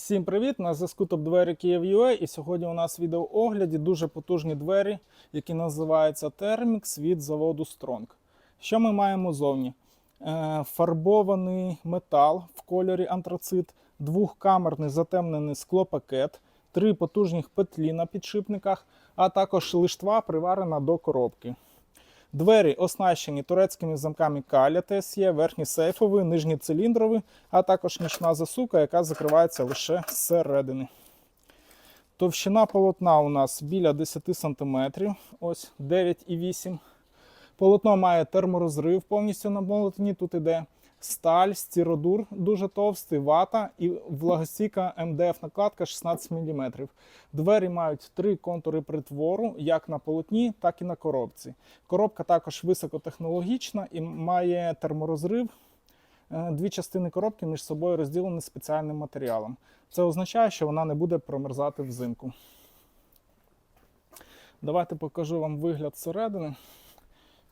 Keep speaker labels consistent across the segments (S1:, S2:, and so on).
S1: Всім привіт! На зв'язку топ двері Київ.UA і сьогодні у нас в відеоогляді дуже потужні двері, які називаються Thermix від заводу Strong. Що ми маємо зовні? Е, фарбований метал в кольорі антрацит, двохкамерний затемнений склопакет, три потужних петлі на підшипниках, а також лиштва приварена до коробки. Двері оснащені турецькими замками каля ТСЄ, верхній сейфовий, нижній циліндровий, а також нічна засука, яка закривається лише зсередини. Товщина полотна у нас біля 10 см, ось 9,8 Полотно має терморозрив повністю на болотні, Тут іде сталь, стіродур дуже товстий, вата і влагостійка МДФ накладка 16 мм. Двері мають три контури притвору, як на полотні, так і на коробці. Коробка також високотехнологічна і має терморозрив. Е, Дві частини коробки між собою розділені спеціальним матеріалом. Це означає, що вона не буде промерзати взимку. Давайте покажу вам вигляд зсередини.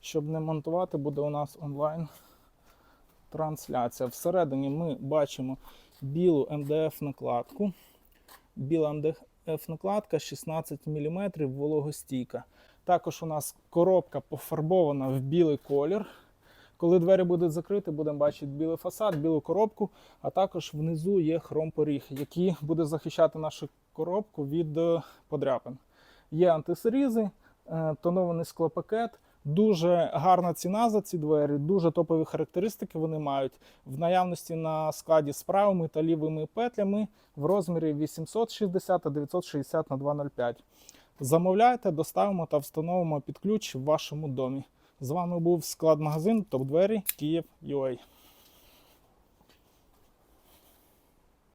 S1: Щоб не монтувати, буде у нас онлайн трансляція. Всередині ми бачимо білу МДФ накладку. Біла МДФ накладка 16 мм вологостійка. Також у нас коробка пофарбована в білий колір. Коли двері будуть закриті, будемо бачити білий фасад, білу коробку, а також внизу є хромпоріг, який буде захищати нашу коробку від е, подряпин. Є антисерізи, тонований склопакет. Дуже гарна ціна за ці двері, дуже топові характеристики вони мають. В наявності на складі з правими та лівими петлями в розмірі 860 та 960 на 205. Замовляйте, доставимо та встановимо під ключ в вашому домі. З вами був склад магазин Топ Двері Київ UA.